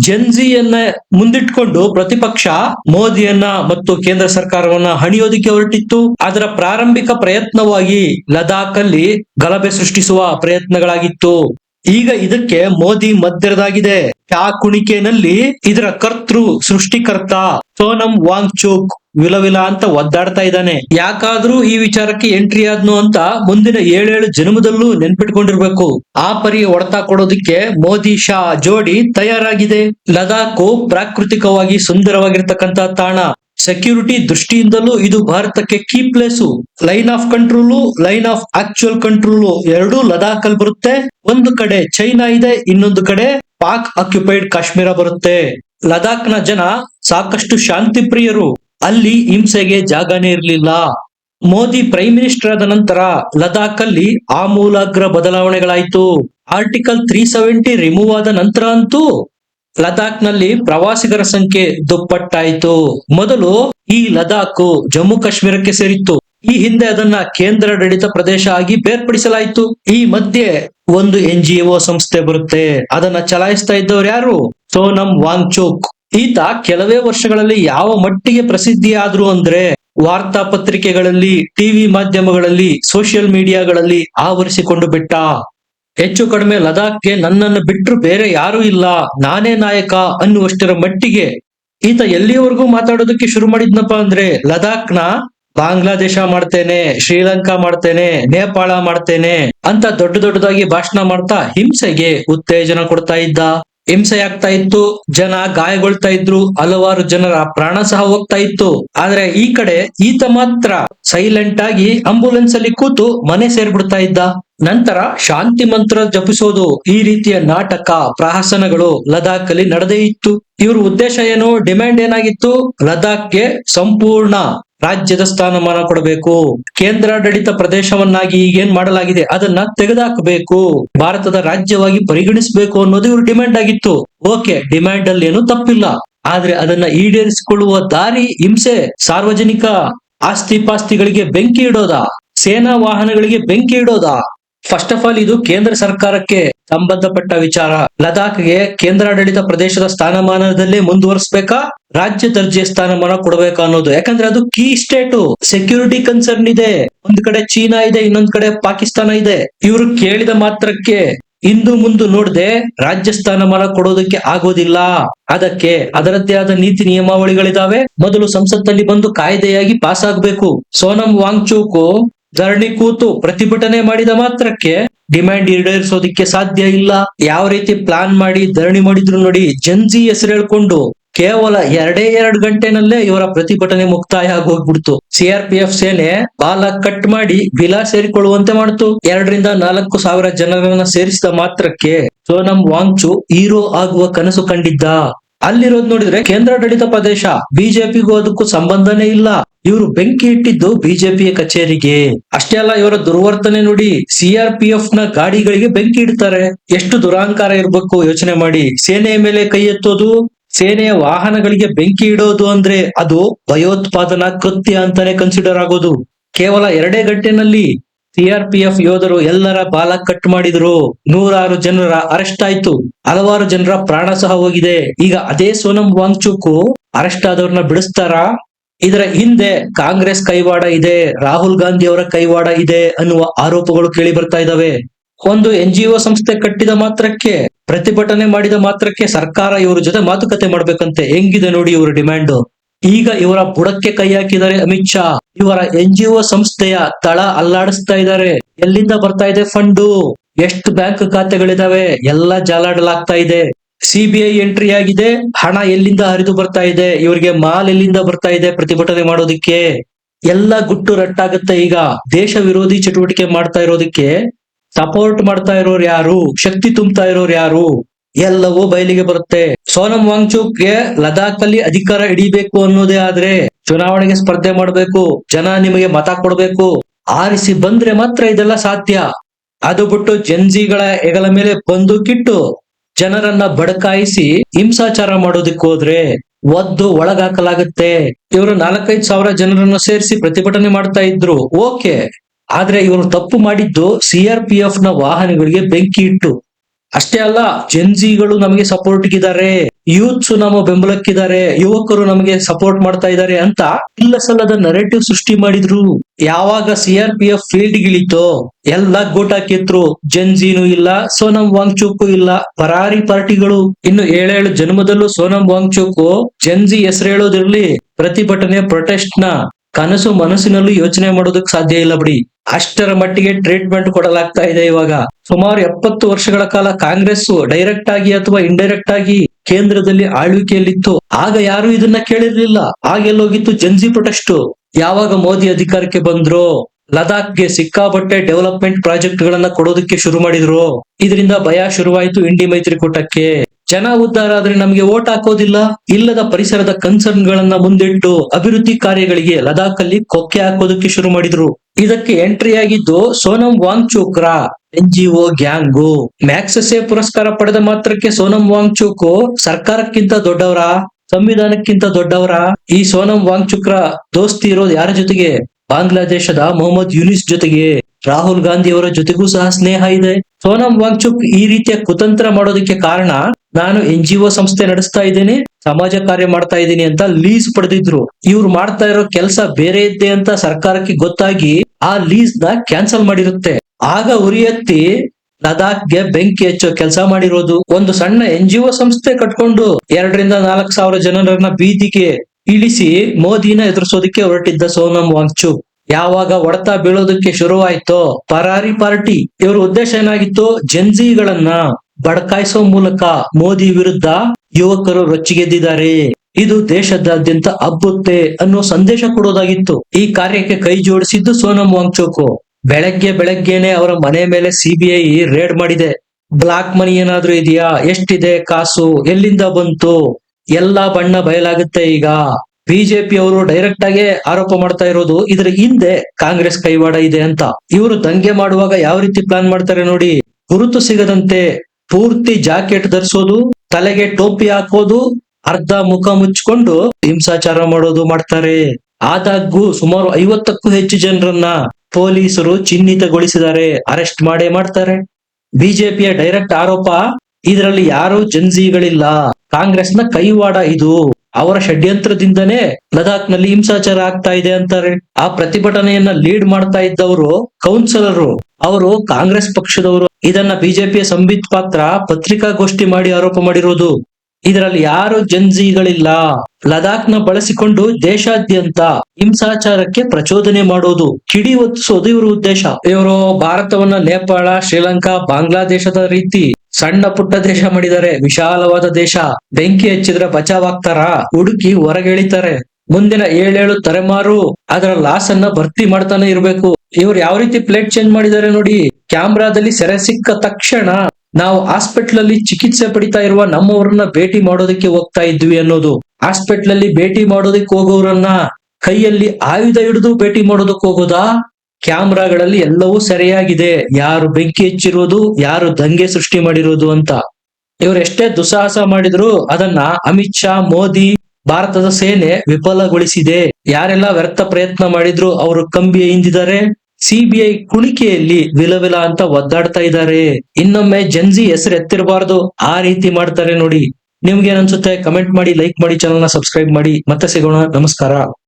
ಜನ್ಜಿಯನ್ನ ಮುಂದಿಟ್ಕೊಂಡು ಪ್ರತಿಪಕ್ಷ ಮೋದಿಯನ್ನ ಮತ್ತು ಕೇಂದ್ರ ಸರ್ಕಾರವನ್ನ ಹಣಿಯೋದಿಕ್ಕೆ ಹೊರಟಿತ್ತು. ಅದರ ಪ್ರಾರಂಭಿಕ ಪ್ರಯತ್ನವಾಗಿ ಲದಾಖ್ ಅಲ್ಲಿ ಗಲಭೆ ಸೃಷ್ಟಿಸುವ ಪ್ರಯತ್ನಗಳಾಗಿತ್ತು. ಈಗ ಇದಕ್ಕೆ ಮೋದಿ ಮಧ್ಯದಾಗಿದೆ ಆ ಕುಣಿಕೆನಲ್ಲಿ ಇದರ ಕರ್ತೃ ಸೃಷ್ಟಿಕರ್ತ ಸೋನಂ ವಾಂಗ್ ಚೋಕ್ ವಿಲವಿಲ ಅಂತ ಒದ್ದಾಡ್ತಾ ಇದ್ದಾನೆ. ಯಾಕಾದ್ರೂ ಈ ವಿಚಾರಕ್ಕೆ ಎಂಟ್ರಿ ಆದ್ನು ಅಂತ ಮುಂದಿನ ಏಳೇಳು ಜನ್ಮದಲ್ಲೂ ನೆನ್ಪಿಟ್ಕೊಂಡಿರ್ಬೇಕು. ಆ ಪರಿ ಹೊಡೆತ ಕೊಡೋದಿಕ್ಕೆ ಮೋದಿ ಶಾ ಜೋಡಿ ತಯಾರಾಗಿದೆ. ಲದಾಖು ಪ್ರಾಕೃತಿಕವಾಗಿ ಸುಂದರವಾಗಿರ್ತಕ್ಕಂತ ತಾಣ. ಸೆಕ್ಯೂರಿಟಿ ದೃಷ್ಟಿಯಿಂದಲೂ ಇದು ಭಾರತಕ್ಕೆ key place line of control line of actual control ಎರಡೂ ಲದಾಖ್ ಅಲ್ಲಿ ಬರುತ್ತೆ. ಒಂದು ಕಡೆ ಚೈನಾ ಇದೆ, ಇನ್ನೊಂದು ಕಡೆ ಪಾಕ್ ಆಕ್ಯುಪೈಡ್ ಕಾಶ್ಮೀರ ಬರುತ್ತೆ. ಲದಾಖ್ನ ಜನ ಸಾಕಷ್ಟು ಶಾಂತಿ ಪ್ರಿಯರು ಅಲ್ಲಿ ಹಿಂಸೆಗೆ ಜಾಗನೇ ಇರಲಿಲ್ಲ. ಮೋದಿ ಪ್ರೈಮ್ ಮಿನಿಸ್ಟರ್ ಆದ ನಂತರ ಲಡಾಖ್ ಅಲ್ಲಿ ಆಮೂಲಾಗ್ರ ಬದಲಾವಣೆಗಳಾಯ್ತು. ಆರ್ಟಿಕಲ್ ತ್ರೀ ಸೆವೆಂಟಿ ರಿಮೂವ್ ಆದ ನಂತರ ಅಂತೂ ಲದಾಖ್ನಲ್ಲಿ ಪ್ರವಾಸಿಗರ ಸಂಖ್ಯೆ ದುಪ್ಪಟ್ಟಾಯಿತು. ಮೊದಲು ಈ ಲದಾಖ್ ಜಮ್ಮು ಕಾಶ್ಮೀರಕ್ಕೆ ಸೇರಿತ್ತು. ಈ ಹಿಂದೆ ಅದನ್ನ ಕೇಂದ್ರಾಡಳಿತ ಪ್ರದೇಶ ಆಗಿ ಬೇರ್ಪಡಿಸಲಾಯಿತು. ಈ ಮಧ್ಯೆ ಒಂದು ಎನ್ ಜಿ ಸಂಸ್ಥೆ ಬರುತ್ತೆ. ಅದನ್ನ ಚಲಾಯಿಸ್ತಾ ಇದ್ದವ್ರು ಯಾರು? ಸೋನಂ ವಾಂಗ್ಚೋಕ್. ಈತ ಕೆಲವೇ ವರ್ಷಗಳಲ್ಲಿ ಯಾವ ಮಟ್ಟಿಗೆ ಪ್ರಸಿದ್ಧಿ ಆದ್ರು ಅಂದ್ರೆ ವಾರ್ತಾ ಪತ್ರಿಕೆಗಳಲ್ಲಿ, ಟಿವಿ ಮಾಧ್ಯಮಗಳಲ್ಲಿ, ಸೋಷಿಯಲ್ ಮೀಡಿಯಾಗಳಲ್ಲಿ ಆವರಿಸಿಕೊಂಡು ಬಿಟ್ಟ. ಹೆಚ್ಚು ಕಡಿಮೆ ಲದಾಖ್ಗೆ ನನ್ನನ್ನು ಬಿಟ್ಟರು ಬೇರೆ ಯಾರೂ ಇಲ್ಲ. ನಾನೇ ನಾಯಕ ಅನ್ನುವಷ್ಟರ ಮಟ್ಟಿಗೆ. ಈತ ಎಲ್ಲಿಯವರೆಗೂ ಮಾತಾಡೋದಕ್ಕೆ ಶುರು ಮಾಡಿದ್ನಪ್ಪ ಅಂದ್ರೆ ಲದಾಖ್ನ ಬಾಂಗ್ಲಾದೇಶ ಮಾಡ್ತೇನೆ, ಶ್ರೀಲಂಕಾ ಮಾಡ್ತೇನೆ, ನೇಪಾಳ ಮಾಡ್ತೇನೆ ಅಂತ ದೊಡ್ಡ ದೊಡ್ಡದಾಗಿ ಭಾಷಣ ಮಾಡ್ತಾ ಹಿಂಸೆಗೆ ಉತ್ತೇಜನ ಕೊಡ್ತಾ ಇದ್ದ. ಹಿಂಸೆ ಆಗ್ತಾ ಇತ್ತು, ಜನ ಗಾಯಗೊಳ್ತಾ ಇದ್ರು, ಹಲವಾರು ಜನರ ಪ್ರಾಣ ಸಹ ಹೋಗ್ತಾ ಇತ್ತು. ಆದ್ರೆ ಈ ಕಡೆ ಈತ ಮಾತ್ರ ಸೈಲೆಂಟ್ ಆಗಿ ಆಂಬುಲೆನ್ಸ್ ಅಲ್ಲಿ ಕೂತು ಮನೆ ಸೇರ್ಬಿಡ್ತಾ ಇದ್ದ. ನಂತರ ಶಾಂತಿ ಮಂತ್ರ ಜಪಿಸೋದು. ಈ ರೀತಿಯ ನಾಟಕ, ಪ್ರಹಸನಗಳು ಲದಾಖ್ ಅಲ್ಲಿ ನಡೆದೇ ಇತ್ತು. ಇವ್ರ ಉದ್ದೇಶ ಏನು? ಡಿಮ್ಯಾಂಡ್ ಏನಾಗಿತ್ತು? ಲದಾಖ್ಗೆ ಸಂಪೂರ್ಣ ರಾಜ್ಯದ ಸ್ಥಾನಮಾನ ಕೊಡಬೇಕು. ಕೇಂದ್ರಾಡಳಿತ ಪ್ರದೇಶವನ್ನಾಗಿ ಈಗೇನ್ ಮಾಡಲಾಗಿದೆ? ಅದನ್ನ ತೆಗೆದುಹಾಕಬೇಕು ಭಾರತದ ರಾಜ್ಯವಾಗಿ ಪರಿಗಣಿಸಬೇಕು ಅನ್ನೋದು ಇವ್ರ ಡಿಮ್ಯಾಂಡ್ ಆಗಿತ್ತು. ಓಕೆ, ಡಿಮ್ಯಾಂಡ್ ಅಲ್ಲಿ ಏನು ತಪ್ಪಿಲ್ಲ. ಆದ್ರೆ ಅದನ್ನ ಈಡೇರಿಸಿಕೊಳ್ಳುವ ದಾರಿ ಹಿಂಸೆ, ಸಾರ್ವಜನಿಕ ಆಸ್ತಿ ಪಾಸ್ತಿಗಳಿಗೆ ಬೆಂಕಿ ಇಡೋದ? ಸೇನಾ ವಾಹನಗಳಿಗೆ ಬೆಂಕಿ ಇಡೋದ? ಫಸ್ಟ್ ಆಫ್ ಆಲ್ ಇದು ಕೇಂದ್ರ ಸರ್ಕಾರಕ್ಕೆ ಸಂಬಂಧಪಟ್ಟ ವಿಚಾರ. ಲದಾಖ್ಗೆ ಕೇಂದ್ರಾಡಳಿತ ಪ್ರದೇಶದ ಸ್ಥಾನಮಾನದಲ್ಲೇ ಮುಂದುವರಿಸಬೇಕಾ? ರಾಜ್ಯ ದರ್ಜೆ ಸ್ಥಾನಮಾನ ಕೊಡಬೇಕಾ ಅನ್ನೋದು. ಯಾಕಂದ್ರೆ ಅದು ಕೀ ಸ್ಟೇಟು ಸೆಕ್ಯೂರಿಟಿ ಕನ್ಸರ್ನ್ ಇದೆ. ಒಂದ್ ಕಡೆ ಚೀನಾ ಇದೆ, ಇನ್ನೊಂದ್ ಕಡೆ ಪಾಕಿಸ್ತಾನ ಇದೆ. ಇವರು ಕೇಳಿದ ಮಾತ್ರಕ್ಕೆ ಇಂದು ಮುಂದು ನೋಡದೆ ರಾಜ್ಯ ಸ್ಥಾನಮಾನ ಕೊಡೋದಕ್ಕೆ ಆಗೋದಿಲ್ಲ. ಅದಕ್ಕೆ ಅದರದ್ದೇ ಆದ ನೀತಿ ನಿಯಮಾವಳಿಗಳಿದಾವೆ. ಮೊದಲು ಸಂಸತ್ತಲ್ಲಿ ಬಂದು ಕಾಯ್ದೆಯಾಗಿ ಪಾಸ್ ಆಗ್ಬೇಕು ಸೋನಂ ವಾಂಗ್ಚೂಕು ಧರಣಿ ಕೂತು ಪ್ರತಿಭಟನೆ ಮಾಡಿದ ಮಾತ್ರಕ್ಕೆ ಡಿಮ್ಯಾಂಡ್ ಈಡೇರಿಸೋದಿಕ್ಕೆ ಸಾಧ್ಯ ಇಲ್ಲ. ಯಾವ ರೀತಿ ಪ್ಲಾನ್ ಮಾಡಿ ಧರಣಿ ಮಾಡಿದ್ರು ನೋಡಿ ಜನ್ಜಿ ಹೆಸರು ಹೇಳ್ಕೊಂಡು ಕೇವಲ ಎರಡೇ ಎರಡು ಗಂಟೆನಲ್ಲೇ ಇವರ ಪ್ರತಿಭಟನೆ ಮುಕ್ತಾಯ ಆಗಿ ಪಿ ಎಫ್ ಸೇನೆ ಬಾಲ ಕಟ್ ಮಾಡಿ ಬಿಲ ಸೇರಿಕೊಳ್ಳುವಂತೆ ಮಾಡ್ತು. ಎರಡರಿಂದ ನಾಲ್ಕು ಸಾವಿರ ಜನರನ್ನ ಸೇರಿಸಿದ ಮಾತ್ರಕ್ಕೆ ಸೋನಂ ವಾಂಗ್ಚು ಹೀರೋ ಆಗುವ ಕನಸು ಕಂಡಿದ್ದ. ಅಲ್ಲಿರೋದ್ ನೋಡಿದ್ರೆ ಕೇಂದ್ರಾಡಳಿತ ಪ್ರದೇಶ, ಬಿಜೆಪಿಗೂ ಅದಕ್ಕೂ ಸಂಬಂಧನೇ ಇಲ್ಲ. ಇವರು ಬೆಂಕಿ ಇಟ್ಟಿದ್ದು ಬಿಜೆಪಿಯ ಕಚೇರಿಗೆ. ಅಷ್ಟೇ ಅಲ್ಲ, ಇವರ ದುರ್ವರ್ತನೆ ನೋಡಿ ಸಿಆರ್ ಪಿ ಎಫ್ನ ಗಾಡಿಗಳಿಗೆ ಬೆಂಕಿ ಇಡ್ತಾರೆ. ಎಷ್ಟು ದುರಾಂಕಾರ ಇರ್ಬೇಕು ಯೋಚನೆ ಮಾಡಿ. ಸೇನೆಯ ಮೇಲೆ ಕೈ ಎತ್ತೋದು, ಸೇನೆಯ ವಾಹನಗಳಿಗೆ ಬೆಂಕಿ ಇಡೋದು ಅಂದ್ರೆ ಅದು ಭಯೋತ್ಪಾದನಾ ಕೃತ್ಯ ಅಂತಾನೆ ಕನ್ಸಿಡರ್ ಆಗೋದು. ಕೇವಲ ಎರಡೇ ಗಂಟೆನಲ್ಲಿ ಸಿಆರ್ಪಿಎಫ್ ಯೋಧರು ಎಲ್ಲರ ಬಾಲ ಕಟ್ ಮಾಡಿದ್ರು. ನೂರಾರು ಜನರ ಅರೆಸ್ಟ್ ಆಯ್ತು. ಹಲವಾರು ಜನರ ಪ್ರಾಣ ಸಹ ಹೋಗಿದೆ. ಈಗ ಅದೇ ಸೋನಂ ವಾಂಗ್ಚುಕು ಅರೆಸ್ಟ್ ಆದವ್ರನ್ನ ಬಿಡಿಸ್ತಾರಾ? ಇದರ ಹಿಂದೆ ಕಾಂಗ್ರೆಸ್ ಕೈವಾಡ ಇದೆ, ರಾಹುಲ್ ಗಾಂಧಿ ಅವರ ಕೈವಾಡ ಇದೆ ಅನ್ನುವ ಆರೋಪಗಳು ಕೇಳಿ ಬರ್ತಾ ಇದಾವೆ. ಒಂದು ಎನ್ ಜಿ ಸಂಸ್ಥೆ ಕಟ್ಟಿದ ಮಾತ್ರಕ್ಕೆ, ಪ್ರತಿಭಟನೆ ಮಾಡಿದ ಮಾತ್ರಕ್ಕೆ ಸರ್ಕಾರ ಇವರ ಜೊತೆ ಮಾತುಕತೆ ಮಾಡ್ಬೇಕಂತೆ. ಹೆಂಗಿದೆ ನೋಡಿ ಇವರ ಡಿಮ್ಯಾಂಡ್? ಈಗ ಇವರ ಬುಡಕ್ಕೆ ಕೈ ಹಾಕಿದ್ದಾರೆ ಅಮಿತ್ ಶಾ, ಇವರ ಎನ್ ಜಿ ಒ ಸಂಸ್ಥೆಯ ತಳ ಅಲ್ಲಾಡಿಸ್ತಾ ಇದ್ದಾರೆ. ಎಲ್ಲಿಂದ ಬರ್ತಾ ಇದೆ ಫಂಡು? ಎಷ್ಟು ಬ್ಯಾಂಕ್ ಖಾತೆಗಳಿದಾವೆ? ಎಲ್ಲ ಜಾಲಾಡಲಾಗ್ತಾ ಇದೆ. ಸಿಬಿಐ ಎಂಟ್ರಿ ಆಗಿದೆ. ಹಣ ಎಲ್ಲಿಂದ ಹರಿದು ಬರ್ತಾ ಇದೆ? ಇವರಿಗೆ ಮಾಲ್ ಎಲ್ಲಿಂದ ಬರ್ತಾ ಇದೆ ಪ್ರತಿಭಟನೆ ಮಾಡೋದಿಕ್ಕೆ? ಎಲ್ಲ ಗುಟ್ಟು ರಟ್ಟಾಗುತ್ತೆ ಈಗ. ದೇಶ ವಿರೋಧಿ ಚಟುವಟಿಕೆ ಮಾಡ್ತಾ ಇರೋದಕ್ಕೆ, ಸಪೋರ್ಟ್ ಮಾಡ್ತಾ ಇರೋರು ಯಾರು? ಶಕ್ತಿ ತುಂಬ್ತಾ ಇರೋರು ಯಾರು? ಎಲ್ಲವೂ ಬಯಲಿಗೆ ಬರುತ್ತೆ. ಸೋನಂ ವಾಂಗ್ಚೂಕ್ಗೆ ಲದಾಖ್ ಅಲ್ಲಿ ಅಧಿಕಾರ ಹಿಡಿಬೇಕು ಅನ್ನೋದೇ ಆದ್ರೆ ಚುನಾವಣೆಗೆ ಸ್ಪರ್ಧೆ ಮಾಡಬೇಕು, ಜನ ನಿಮಗೆ ಮತ ಕೊಡಬೇಕು. ಆರಿಸಿ ಬಂದ್ರೆ ಮಾತ್ರ ಇದೆಲ್ಲ ಸಾಧ್ಯ. ಅದು ಬಿಟ್ಟು ಜನ್ಜಿಗಳ ಹೆಗಲ ಮೇಲೆ ಬಂದೂಕಿಟ್ಟು ಜನರನ್ನ ಬಡಕಾಯಿಸಿ ಹಿಂಸಾಚಾರ ಮಾಡೋದಿಕ್ಕೆ ಹೋದ್ರೆ ಒದ್ದು ಒಳಗಾಕಲಾಗುತ್ತೆ. ಇವರು ನಾಲ್ಕೈದು ಸಾವಿರ ಜನರನ್ನು ಸೇರಿಸಿ ಪ್ರತಿಭಟನೆ ಮಾಡ್ತಾ ಇದ್ರು, ಓಕೆ. ಆದ್ರೆ ಇವರು ತಪ್ಪು ಮಾಡಿದ್ದು ಸಿಆರ್ ಪಿ ಎಫ್ನ ವಾಹನಗಳಿಗೆ ಬೆಂಕಿ ಇಟ್ಟು. ಅಷ್ಟೇ ಅಲ್ಲ ಜೆನ್ಜಿಗಳು ನಮಗೆ ಸಪೋರ್ಟ್ ಇದ್ದಾರೆ ಯೂತ್ಸ್ ನಮ್ಮ ಬೆಂಬಲಕ್ಕಿದ್ದಾರೆ ಯುವಕರು ನಮಗೆ ಸಪೋರ್ಟ್ ಮಾಡ್ತಾ ಇದ್ದಾರೆ ಅಂತ ಇಲ್ಲ ಸಲ್ಲದ ನರೇಟಿವ್ ಸೃಷ್ಟಿ ಮಾಡಿದ್ರು. ಯಾವಾಗ ಸಿಆರ್ ಪಿ ಎಫ್ ಫೀಲ್ಡ್ ಗಿಳಿತೋ, ಎಲ್ಲ ಗೋಟ್ ಕಿತ್ರು ಜನ್ಜೀನು ಇಲ್ಲ ಸೋನಂ ವಾಂಗ್ಚೂಕು ಇಲ್ಲ. ಪರಾರಿ ಪಾರ್ಟಿಗಳು, ಇನ್ನು ಏಳೇಳು ಜನ್ಮದಲ್ಲೂ ಸೋನಂ ವಾಂಗ್ಚೂಕು ಜನ್ಜಿ ಹೆಸರೇಳೋದಿರ್ಲಿ ಪ್ರತಿಭಟನೆ ಪ್ರೊಟೆಸ್ಟ್ನ ಕನಸು ಮನಸ್ಸಿನಲ್ಲೂ ಯೋಚನೆ ಮಾಡೋದಕ್ ಸಾಧ್ಯ ಇಲ್ಲ ಬಿಡಿ. ಅಷ್ಟರ ಮಟ್ಟಿಗೆ ಟ್ರೀಟ್ಮೆಂಟ್ ಕೊಡಲಾಗ್ತಾ ಇದೆ ಇವಾಗ. ಸುಮಾರು ಎಪ್ಪತ್ತು ವರ್ಷಗಳ ಕಾಲ ಕಾಂಗ್ರೆಸ್ ಡೈರೆಕ್ಟ್ ಆಗಿ ಅಥವಾ ಇಂಡೈರೆಕ್ಟ್ ಆಗಿ ಕೇಂದ್ರದಲ್ಲಿ ಆಳ್ವಿಕೆಯಲ್ಲಿತ್ತು. ಆಗ ಯಾರು ಇದನ್ನ ಕೇಳಿರ್ಲಿಲ್ಲ. ಆಗೆಲ್ಲೋಗಿತ್ತು ಜನ್ಜಿ ಪ್ರೊಟೆಸ್ಟ್ ಯಾವಾಗ ಮೋದಿ ಅಧಿಕಾರಕ್ಕೆ ಬಂದ್ರು ಲದಾಖ್ಗೆ ಸಿಕ್ಕಾಪಟ್ಟೆ ಡೆವಲಪ್ಮೆಂಟ್ ಪ್ರಾಜೆಕ್ಟ್ ಗಳನ್ನ ಕೊಡೋದಕ್ಕೆ ಶುರು ಮಾಡಿದ್ರು. ಇದರಿಂದ ಭಯ ಶುರುವಾಯಿತು ಇಂಡಿ ಮೈತ್ರಿಕೂಟಕ್ಕೆ. ಜನ ಉದ್ಧಾರ ಆದ್ರೆ ನಮಗೆ ಓಟ್ ಹಾಕೋದಿಲ್ಲ. ಇಲ್ಲದ ಪರಿಸರದ ಕನ್ಸರ್ನ್ ಗಳನ್ನ ಮುಂದಿಟ್ಟು ಅಭಿವೃದ್ಧಿ ಕಾರ್ಯಗಳಿಗೆ ಲದಾಖ್ ಅಲ್ಲಿ ಕೊಕ್ಕೆ ಹಾಕೋದಕ್ಕೆ ಶುರು ಮಾಡಿದ್ರು. ಇದಕ್ಕೆ ಎಂಟ್ರಿ ಆಗಿದ್ದು Sonam ವಾಂಗ್ಚೂಕ್ರ N G O gang. Magsaysay ಪುರಸ್ಕಾರ ಪಡೆದ ಮಾತ್ರಕ್ಕೆ ಸೋನಂ ವಾಂಗ್ಚೂಕು ಸರ್ಕಾರಕ್ಕಿಂತ ದೊಡ್ಡವರ? ಸಂವಿಧಾನಕ್ಕಿಂತ ದೊಡ್ಡವರ? ಈ ಸೋನಂ ವಾಂಗ್ ಚುಕ್ರ ದೋಸ್ತಿ ಇರೋದು ಯಾರ ಜೊತೆಗೆ? ಬಾಂಗ್ಲಾದೇಶದ ಮೊಹಮ್ಮದ್ ಯುನಿಸ್ ಜೊತೆಗೆ. ರಾಹುಲ್ ಗಾಂಧಿ ಅವರ ಜೊತೆಗೂ ಸಹ ಸ್ನೇಹ ಇದೆ. ಸೋನಂ ವಾಂಗ್ಚುಕ್ ಈ ರೀತಿಯ ಕುತಂತ್ರ ಮಾಡೋದಕ್ಕೆ ಕಾರಣ ನಾನು ಎನ್ ಜಿ ಒ ಸಂಸ್ಥೆ ನಡೆಸ್ತಾ ಇದ್ದೀನಿ, ಸಮಾಜ ಕಾರ್ಯ ಮಾಡ್ತಾ ಇದ್ದೀನಿ ಅಂತ ಲೀಸ್ ಪಡೆದಿದ್ರು. ಇವ್ರು ಮಾಡ್ತಾ ಇರೋ ಕೆಲಸ ಬೇರೆ ಇದ್ದೆ ಅಂತ ಸರ್ಕಾರಕ್ಕೆ ಗೊತ್ತಾಗಿ ಆ ಲೀಸ್ನ ಕ್ಯಾನ್ಸಲ್ ಮಾಡಿರುತ್ತೆ. ಆಗ ಉರಿ ಎತ್ತಿ ಲದಾಖ್ಗೆ ಬೆಂಕಿ ಹಚ್ಚೋ ಕೆಲಸ ಮಾಡಿರೋದು. ಒಂದು ಸಣ್ಣ ಎನ್ ಜಿ ಒ ಸಂಸ್ಥೆ ಕಟ್ಕೊಂಡು ಎರಡರಿಂದ ನಾಲ್ಕು ಸಾವಿರ ಜನರನ್ನ ಬೀದಿಗೆ ಇಳಿಸಿ ಮೋದಿನ ಎದುರಿಸೋದಕ್ಕೆ ಹೊರಟಿದ್ದ ಸೋನಂ ವಾಂಗ್ಚುಕ್. ಯಾವಾಗ ಹೊಡೆತ ಬೀಳೋದಕ್ಕೆ ಶುರುವಾಯ್ತೋ, ಪರಾರಿ ಪಾರ್ಟಿ, ಇವರ ಉದ್ದೇಶ ಏನಾಗಿತ್ತು? ಜೆನ್ಜಿಗಳನ್ನ ಬಡಕಾಯಿಸೋ ಮೂಲಕ ಮೋದಿ ವಿರುದ್ಧ ಯುವಕರು ರೊಚ್ಚಿಗೆದ್ದಿದ್ದಾರೆ. ಇದು ದೇಶದಾದ್ಯಂತ ಹಬ್ಬುತ್ತೆ ಅನ್ನೋ ಸಂದೇಶ ಕೊಡೋದಾಗಿತ್ತು. ಈ ಕಾರ್ಯಕ್ಕೆ ಕೈ ಜೋಡಿಸಿದ್ದು ಸೋನಂ ವಾಂಗ್ಚೋಕು. ಬೆಳಗ್ಗೆ ಬೆಳಗ್ಗೆನೆ ಅವರ ಮನೆ ಮೇಲೆ ಸಿಬಿಐ ರೇಡ್ ಮಾಡಿದೆ. ಬ್ಲಾಕ್ ಮನಿ ಏನಾದ್ರೂ ಇದೆಯಾ? ಎಷ್ಟಿದೆ? ಕಾಸು ಎಲ್ಲಿಂದ ಬಂತು? ಎಲ್ಲಾ ಬಣ್ಣ ಬಯಲಾಗುತ್ತೆ ಈಗ. ಬಿಜೆಪಿ ಅವರು ಡೈರೆಕ್ಟ್ ಆಗಿ ಆರೋಪ ಮಾಡ್ತಾ ಇರೋದು ಇದ್ರ ಹಿಂದೆ ಕಾಂಗ್ರೆಸ್ ಕೈವಾಡ ಇದೆ ಅಂತ. ಇವರು ದಂಗೆ ಮಾಡುವಾಗ ಯಾವ ರೀತಿ ಪ್ಲಾನ್ ಮಾಡ್ತಾರೆ ನೋಡಿ. ಗುರುತು ಸಿಗದಂತೆ ಪೂರ್ತಿ ಜಾಕೆಟ್ ಧರಿಸೋದು, ತಲೆಗೆ ಟೋಪಿ ಹಾಕೋದು, ಅರ್ಧ ಮುಖ ಮುಚ್ಕೊಂಡು ಹಿಂಸಾಚಾರ ಮಾಡೋದು ಮಾಡ್ತಾರೆ. ಆದಾಗ್ಯೂ ಸುಮಾರು ಐವತ್ತಕ್ಕೂ ಹೆಚ್ಚು ಜನರನ್ನ ಪೊಲೀಸರು ಚಿಹ್ನಿತಗೊಳಿಸಿದ್ದಾರೆ, ಅರೆಸ್ಟ್ ಮಾಡೇ ಮಾಡ್ತಾರೆ. ಬಿಜೆಪಿಯ ಡೈರೆಕ್ಟ್ ಆರೋಪ ಇದರಲ್ಲಿ ಯಾರು ಜನ್ಜಿಗಳಿಲ್ಲ ಕಾಂಗ್ರೆಸ್ನ ಕೈವಾಡ ಇದು. ಅವರ ಷಡ್ಯಂತ್ರದಿಂದನೇ ಲದಾಖ್ನಲ್ಲಿ ಹಿಂಸಾಚಾರ ಆಗ್ತಾ ಇದೆ ಅಂತಾರೆ. ಆ ಪ್ರತಿಭಟನೆಯನ್ನ ಲೀಡ್ ಮಾಡ್ತಾ ಇದ್ದವರು ಕೌನ್ಸಿಲರು. ಅವರು ಕಾಂಗ್ರೆಸ್ ಪಕ್ಷದವರು. ಇದನ್ನ ಬಿಜೆಪಿಯ ಸಂಬಿತ್ ಪಾತ್ರ ಪತ್ರಿಕಾಗೋಷ್ಠಿ ಮಾಡಿ ಆರೋಪ ಮಾಡಿರೋದು. ಇದರಲ್ಲಿ ಯಾರು ಜನ್ಜಿಗಳಿಲ್ಲ ಲದಾಖ್ನ ಬಳಸಿಕೊಂಡು ದೇಶಾದ್ಯಂತ ಹಿಂಸಾಚಾರಕ್ಕೆ ಪ್ರಚೋದನೆ ಮಾಡೋದು, ಕಿಡಿ ಒತ್ತಿಸೋದು ಇವ್ರ ಉದ್ದೇಶ. ಇವರು ಭಾರತವನ್ನ ನೇಪಾಳ, ಶ್ರೀಲಂಕಾ, ಬಾಂಗ್ಲಾದೇಶದ ರೀತಿ ಸಣ್ಣ ಪುಟ್ಟ ದೇಶ ಮಾಡಿದರೆ ವಿಶಾಲವಾದ ದೇಶ. ಬೆಂಕಿ ಹಚ್ಚಿದ್ರೆ ಬಚಾವಾಗ್ತಾರ? ಹುಡುಕಿ ಹೊರಗೆಳಿತಾರೆ. ಮುಂದಿನ ಏಳೇಳು ತಲೆಮಾರು ಅದರ ಲಾಸ್ ಅನ್ನ ಭರ್ತಿ ಮಾಡ್ತಾನೆ ಇರ್ಬೇಕು. ಇವ್ರು ಯಾವ ರೀತಿ ಪ್ಲೇಟ್ ಚೇಂಜ್ ಮಾಡಿದ್ದಾರೆ ನೋಡಿ. ಕ್ಯಾಮ್ರಾದಲ್ಲಿ ಸೆರೆ ಸಿಕ್ಕ ತಕ್ಷಣ ನಾವು ಹಾಸ್ಪಿಟಲ್ ಅಲ್ಲಿ ಚಿಕಿತ್ಸೆ ಪಡಿತಾ ಇರುವ ನಮ್ಮವರನ್ನ ಭೇಟಿ ಮಾಡೋದಕ್ಕೆ ಹೋಗ್ತಾ ಇದ್ವಿ ಅನ್ನೋದು. ಹಾಸ್ಪಿಟಲ್ ಅಲ್ಲಿ ಭೇಟಿ ಮಾಡೋದಕ್ಕೆ ಹೋಗೋರನ್ನ ಕೈಯಲ್ಲಿ ಆಯುಧ ಹಿಡಿದು ಭೇಟಿ ಮಾಡೋದಕ್ಕೆ ಹೋಗೋದಾ? ಕ್ಯಾಮ್ರಾಗಳಲ್ಲಿ ಎಲ್ಲವೂ ಸರಿಯಾಗಿದೆ. ಯಾರು ಬೆಂಕಿ ಹೆಚ್ಚಿರೋದು, ಯಾರು ದಂಗೆ ಸೃಷ್ಟಿ ಮಾಡಿರೋದು ಅಂತ. ಇವರು ಎಷ್ಟೇ ದುಸ್ಸಾಹಸ ಮಾಡಿದ್ರು ಅದನ್ನ ಅಮಿತ್ ಶಾ, ಮೋದಿ, ಭಾರತದ ಸೇನೆ ವಿಫಲಗೊಳಿಸಿದೆ. ಯಾರೆಲ್ಲ ವ್ಯರ್ಥ ಪ್ರಯತ್ನ ಮಾಡಿದ್ರು, ಅವರು ಕಂಬಿ ಹಿಂದಿದ್ದಾರೆ. ಸಿಬಿಐ ಕುಣಿಕೆಯಲ್ಲಿ ವಿಲವಿಲ ಅಂತ ಒದ್ದಾಡ್ತಾ ಇದ್ದಾರೆ. ಇನ್ನೊಮ್ಮೆ ಜನ್ಜಿ ಹೆಸರು ಎತ್ತಿರಬಾರ್ದು. ಆ ರೀತಿ ಮಾಡ್ತಾರೆ ನೋಡಿ. ನಿಮ್ಗೆ ಅನ್ಸುತ್ತೆ? ಕಮೆಂಟ್ ಮಾಡಿ ಲೈಕ್ ಮಾಡಿ ಚಾನಲ್ನ ಸಬ್ಸ್ಕ್ರೈಬ್ ಮಾಡಿ. ಮತ್ತೆ ಸಿಗೋಣ. ನಮಸ್ಕಾರ.